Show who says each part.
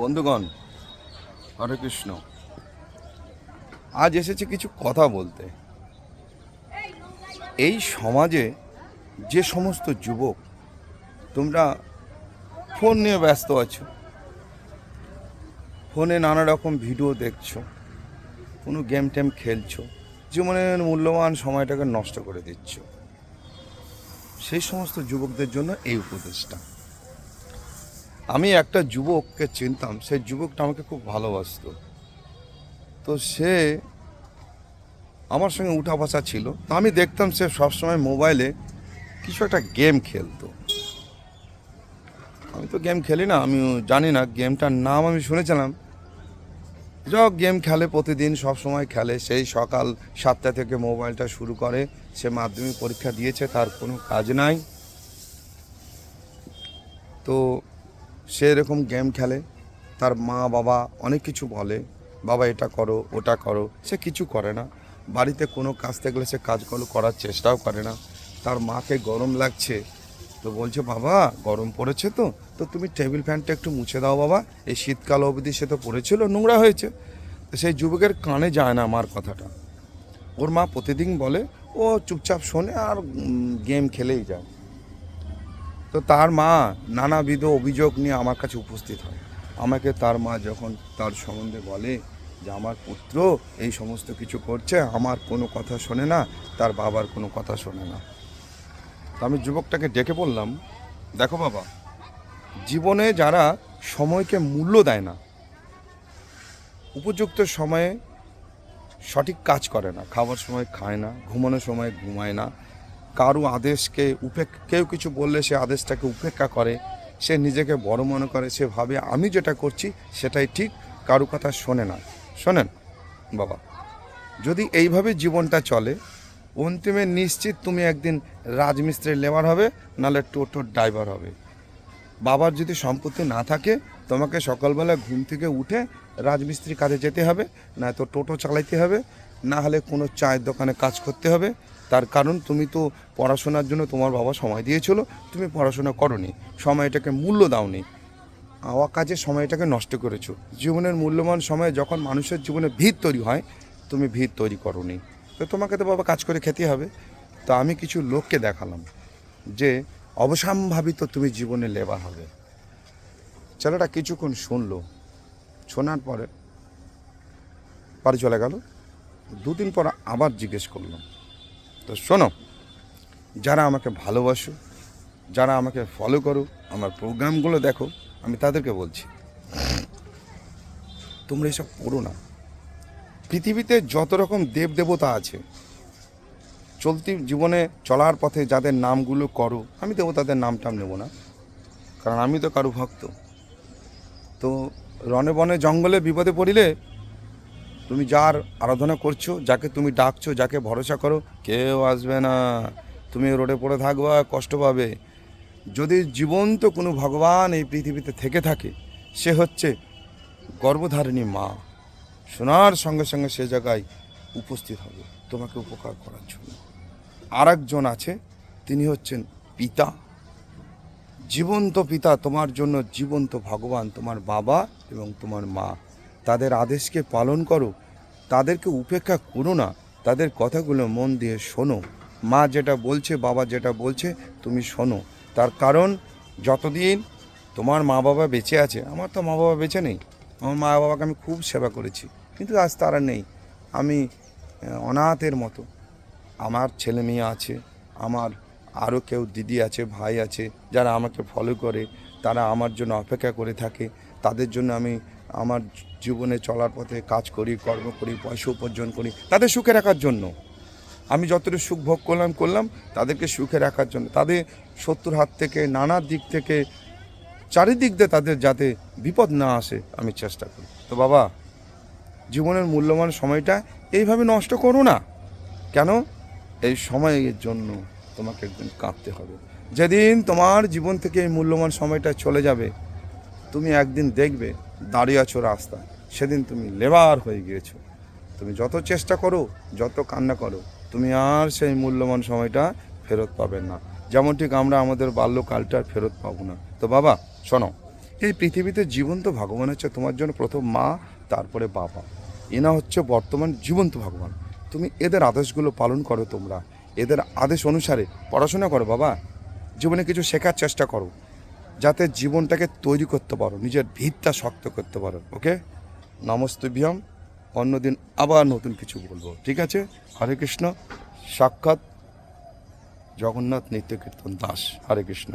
Speaker 1: বন্ধুগণ, হরে কৃষ্ণ। আজ এসেছে কিছু কথা বলতে। এই সমাজে যে সমস্ত যুবক, তোমরা ফোন নিয়ে ব্যস্ত আছো, ফোনে নানা রকম ভিডিও দেখছ, কোনো গেম টেম খেলছো, জীবনের মূল্যবান সময়টাকে নষ্ট করে দিচ্ছ। সেই সমস্ত যুবকদের জন্য এই উপদেশটা। আমি একটা যুবককে চিনতাম। সেই যুবকটা আমাকে খুব ভালোবাসতো। তো সে আমার সঙ্গে উঠা বসা ছিল। তো আমি দেখতাম সে সবসময় মোবাইলে কিছু একটা গেম খেলতো। আমি তো গেম খেলি না আমি জানি না গেমটার নাম আমি শুনেছিলাম। যাক, গেম খেলে প্রতিদিন সব সময় খেলে। সেই সকাল সাতটা থেকে মোবাইলটা শুরু করে। সে মাধ্যমিক পরীক্ষা দিয়েছে, তার কোনো কাজ নাই। তো সে এরকম গেম খেলে, তার মা বাবা অনেক কিছু বলে, বাবা, এটা করো, ওটা করো। সে কিছু করে না। বাড়িতে কোনো কাজ থাকলে সে কাজগুলো করার চেষ্টাও করে না। তার মাকে গরম লাগছে। তো বলছে, বাবা, গরম পড়েছে তো? তো তুমি টেবিল ফ্যানটা একটু মুছে দাও বাবা। এই শীতকাল অবধি সে তো পড়েছিল, নোংরা হয়েছে। সেই যুবকের কানে যায় না আমার কথাটা। ওর মা প্রতিদিন বলে, ও চুপচাপ শোনে আর গেম খেলেই যায়। তো তার মা নানাবিধ অভিযোগ নিয়ে আমার কাছে উপস্থিত হয়। আমাকে তার মা যখন তার সম্বন্ধে বলে যে আমার পুত্র এই সমস্ত কিছু করছে, আমার কোনো কথা শোনে না, তার বাবার কোনো কথা শোনে না। তো আমি যুবকটাকে ডেকে বললাম, দেখো বাবা, জীবনে যারা সময়কে মূল্য দেয় না, উপযুক্ত সময়ে সঠিক কাজ করে না, খাবার সময় খায় না, ঘুমানোর সময় ঘুমায় না কারও আদেশকে উপেক, কেউ কিছু বললে সে আদেশটাকে উপেক্ষা করে, সে নিজেকে বড় মনে করে, সে ভাবে, আমি যেটা করছি সেটাই ঠিক। কারও কথা শোনে না। শোনেন, বাবা, যদি এইভাবে জীবনটা চলে, অন্তিমে নিশ্চিত তুমি একদিন রাজমিস্ত্রির লেবার হবে নাহলে টোটোর ড্রাইভার হবে। বাবার যদি সম্পত্তি না থাকে, তোমাকে সকালবেলা ঘুম থেকে উঠে রাজমিস্ত্রি কাজে যেতে হবে, না তো টোটো চালাইতে হবে, না হলে কোনো চায়ের দোকানে কাজ করতে হবে। তার কারণ তুমি তো পড়াশোনার জন্য তোমার বাবা সময় দিয়েছিল, তুমি পড়াশোনা করনি, সময়টাকে মূল্য দাওনি। আওয়া কাজে সময়টাকে নষ্ট করেছ। জীবনের মূল্যবান সময় যখন মানুষের জীবনে ভিত তৈরি হয়, তুমি ভিত তৈরি করনি। তো তোমাকে তো বাবা কাজ করে খেতে হবে। তো আমি কিছু লোককে দেখালাম, যে অবসম্ভাবিত তুমি জীবনে লেবার হবে। ছেলেটা কিছুক্ষণ শুনলো, শোনার পরে বাড়ি চলে গেল। দুদিন পর আবার জিজ্ঞেস করলাম তো শোনো, যারা আমাকে ভালোবাসো, যারা আমাকে ফলো করো, আমার প্রোগ্রামগুলো দেখো, আমি তাদেরকে বলছি, তোমরা এসব পড়ো না। পৃথিবীতে যত রকম দেব দেবতা আছে, চলতি জীবনে চলার পথে যাদের নামগুলো করো, আমি দেবতাদের নাম টাম নেব না, কারণ আমি তো কারও ভক্ত তো রনে বনে জঙ্গলে বিপদে পড়িলে তুমি যার আরাধনা করছ, যাকে তুমি ডাকছো, যাকে ভরসা করো, কেউ আসবে না। তুমি রোডে পড়ে থাকবা, কষ্ট পাবে। যদি জীবন্ত কোনো ভগবান এই পৃথিবীতে থেকে থাকে, সে হচ্ছে গর্ভধারিণী মা। শোনার সঙ্গে সঙ্গে সে জায়গায় উপস্থিত হবে। তোমাকে উপকার করার জন্য। আর একজন আছে, তিনি হচ্ছেন পিতা। জীবন্ত পিতা, তোমার জন্য জীবন্ত ভগবান, তোমার বাবা এবং তোমার মা। তাদের আদেশকে পালন করো। তাদেরকে উপেক্ষা করো না। তাদের কথাগুলো মন দিয়ে শোনো। মা যেটা বলছে, বাবা যেটা বলছে, তুমি শোনো। তার কারণ, যতদিন তোমার মা বাবা বেঁচে আছে, আমার তো মা বাবা বেঁচে নেই। আমার মা বাবাকে আমি খুব সেবা করেছি, কিন্তু আজ তারা নেই। আমি অনাথের মতো। আমার ছেলে মেয়ে আছে, আমার আরও কেউ দিদি আছে, ভাই আছে, যারা আমাকে ফলো করে, তারা আমার জন্য অপেক্ষা করে থাকে। তাদের জন্য আমি আমার জীবনে চলার পথে কাজ করি, কর্ম করি, পয়সা উপার্জন করি, তাদের সুখে রাখার জন্য। আমি যতটুকু সুখ ভোগ করলাম করলাম, তাদেরকে সুখে রাখার জন্য। তাদের শত্রুর হাত থেকে, নানা দিক থেকে, চারিদিক দিয়ে তাদের যাতে বিপদ না আসে, আমি চেষ্টা করি। তো বাবা, জীবনের মূল্যবান সময়টা এইভাবে নষ্ট করো না। কেন? এই সময়ের জন্য তোমাকে একদিন কাঁদতে হবে। যেদিন তোমার জীবন থেকে এই মূল্যবান সময়টা চলে যাবে তুমি একদিন দেখবে দাঁড়িয়ে আছো রাস্তায়। সেদিন তুমি লেবার হয়ে গিয়েছো। তুমি যত চেষ্টা করো, যত কান্না করো, তুমি আর সেই মূল্যবান সময়টা ফেরত পাবে না। যেমন ঠিক আমরা আমাদের বাল্যকালটা ফেরত পাবো না। তো বাবা, শোনো, এই পৃথিবীতে জীবন্ত ভগবান হচ্ছে তোমার জন্য প্রথম মা, তারপরে বাবা। এনা হচ্ছে বর্তমান জীবন্ত ভগবান। তুমি এদের আদেশগুলো পালন করো তোমরা। এদের আদেশ অনুসারে পড়াশোনা করো বাবা। জীবনে কিছু শেখার চেষ্টা করো। যাতে জীবনটাকে তৈরি করতে পারো, নিজের ভিতটা শক্ত করতে পারো, ওকে? নমস্তুভ্যম। অন্যদিন আবার নতুন কিছু বলব, ঠিক আছে? হরে কৃষ্ণ। সাক্ষাৎ জগন্নাথ নিত্য কীর্তন দাস। হরে কৃষ্ণ।